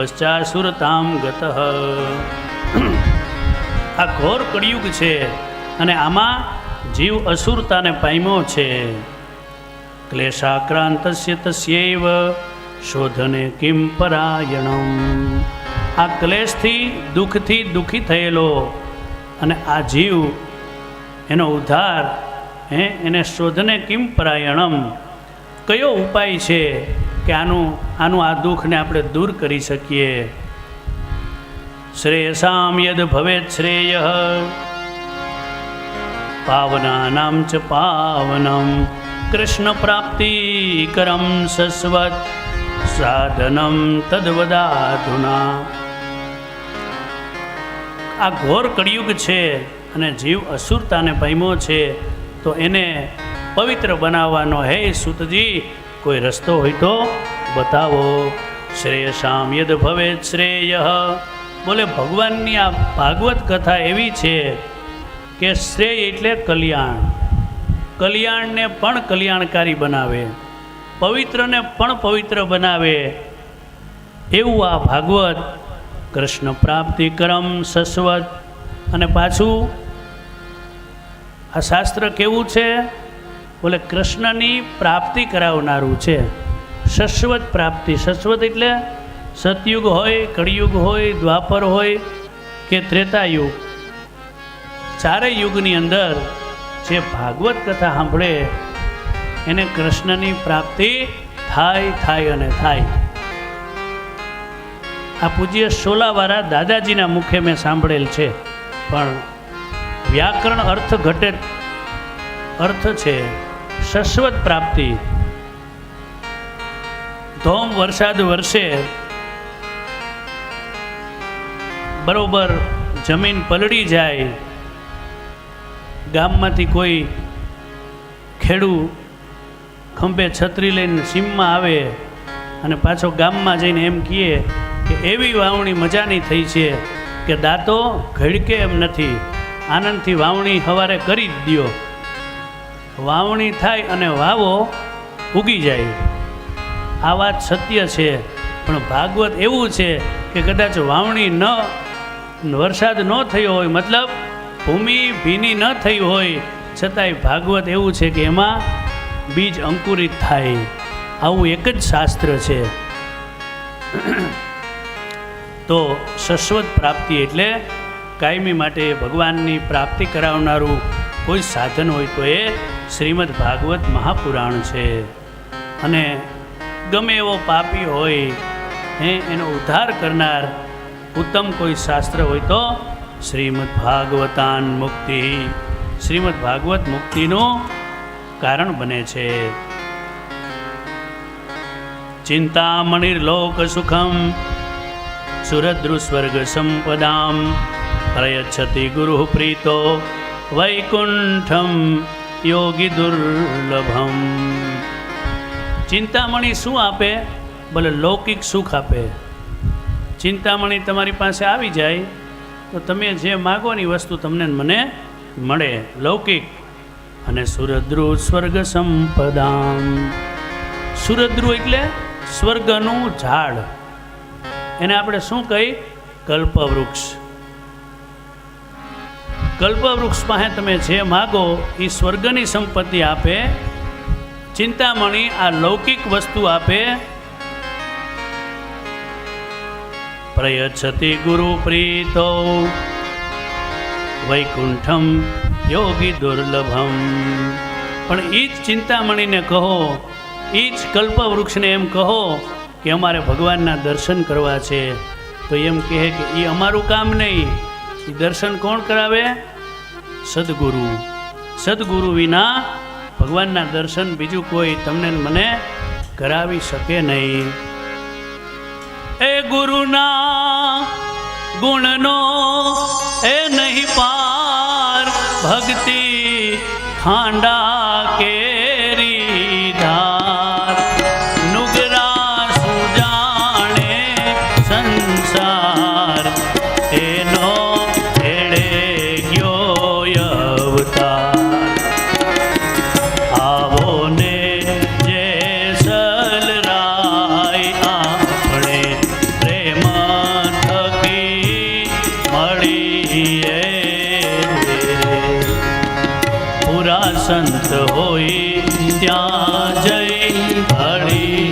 પશ્ચાસુરતામ ગત. આ ઘોર કળિયુગ છે અને આમાં જીવ અસુરતાને પામ્યો છે. ક્લેશાક્રાંત તસ્યૈવ, શોધને કિમ પરાયણમ. આ ક્લેશથી દુઃખથી દુઃખી થયેલો અને આ જીવ, એનો ઉદ્ધાર, હે, એને શોધને કિમ પરાયણમ. કયો ઉપાય છે કે આનું આનું આ દુઃખને આપણે દૂર કરી શકીએ. શ્રેયસામ યદ ભવેત શ્રેય. પાવનાનામ ચ પાવનમ. કૃષ્ણ પ્રાપ્તિ કરમ સસ્વત. સાધનમ તદવદાધુના આ ઘોર કળિયુગ છે અને જીવ અસુરતાને ભયમો છે, તો એને પવિત્ર બનાવવાનો હે સુતજી. કોઈ રસ્તો હોય તો બતાવો. શ્રેયસામ યદ ભવે શ્રેય. બોલે, ભગવાનની આ ભાગવત કથા એવી છે કે શ્રેય એટલે કલ્યાણ. કલ્યાણને પણ કલ્યાણકારી બનાવે. પવિત્રને પણ પવિત્ર બનાવે. એવું આ ભાગવત કૃષ્ણ પ્રાપ્તિ કરમ સસ્વત. અને પાછું આ શાસ્ત્ર કેવું છે? બોલે, કૃષ્ણની પ્રાપ્તિ કરાવનારું છે. શશ્વત પ્રાપ્તિ. શશ્વત એટલે સતયુગ હોય, કળિયુગ હોય, દ્વાપર હોય કે ત્રેતાયુગ. ચારેય યુગની અંદર જે ભાગવત કથા સાંભળે, એને કૃષ્ણની પ્રાપ્તિ થાય થાય અને થાય. આ પૂજ્ય સોલાવાળા દાદાજીના મુખે મેં સાંભળેલ છે. પણ વ્યાકરણ અર્થ ઘટે અર્થ છે. શશ્વત પ્રાપ્તિ ધોમ વરસાદ વરસે. બરોબર જમીન પલળી જાય. ગામમાંથી કોઈ ખેડૂ ખંભે છત્રી લઈને સીમમાં આવે અને પાછો ગામમાં જઈને એમ કહે કે એવી વાવણી મજાની થઈ છે કે દાંતો ઘડકે એમ નથી. આનંદથી વાવણી સવારે કરી જ દ્યો. વાવણી થાય અને વાવો ઉગી જાય. આ વાત સત્ય છે, પણ ભાગવત એવું છે કે કદાચ વાવણી ન, વરસાદ ન થયો હોય, મતલબ ભૂમિ ભીની ન થઈ હોય, છતાંય ભાગવત એવું છે કે એમાં બીજ અંકુરિત થાય. આવું એક જ શાસ્ત્ર છે. તો શશ્વત પ્રાપ્તિ એટલે કાયમી માટે ભગવાનની પ્રાપ્તિ કરાવનારું કોઈ સાધન હોય તો એ શ્રીમદ ભાગવત મહાપુરાણ છે. અને ગમે એવો પાપી હોય, હે, એનો ઉદ્ધાર કરનાર ઉત્તમ કોઈ શાસ્ત્ર હોય તો શ્રીમદ ભાગવતાન મુક્તિ. શ્રીમદ ભાગવત મુક્તિનું કારણ બને છે. ચિંતામણિર્લોક સુખમ સુરદ્રુસ્વર્ગ સંપદામ, પ્રયચ્છતિ ગુરુ પ્રીતો, વૈકુંઠમ યોગી દુર્લભમ. ચિંતામણી શું આપે? ભલે લૌકિક સુખ આપે. ચિંતામણી તમારી પાસે આવી જાય, તો તમે જે માગોની વસ્તુ તમને મને મળે, લૌકિક. અને સુરદ્રુ સ્વર્ગ સંપદામ. સુરદ્રુ એટલે સ્વર્ગનું ઝાડ. એને આપણે શું કહી? કલ્પવૃક્ષ. કલ્પવૃક્ષ પાસે તમે જે માગો એ સ્વર્ગની સંપત્તિ આપે ચિંતામણી આ લૌકિક વસ્તુ આપે. પ્રયચ્છતિ ગુરુ પ્રીતો, વૈકુંઠમ યોગી દુર્લભમ. પણ એ જ ચિંતામણીને કહો એ જ કલ્પવૃક્ષને એમ કહો કે અમારે ભગવાનના દર્શન કરવા છે. તો એમ કહે કે એ અમારું કામ નહીં. એ દર્શન કોણ કરાવે? સદગુરુ. સદગુરુ વિના ભગવાનના દર્શન બીજું કોઈ તમને મને કરાવી શકે નહીં. એ ગુરુના ગુણનો એ નહીં પાર ભક્તિ ખાંડા કેરી હરી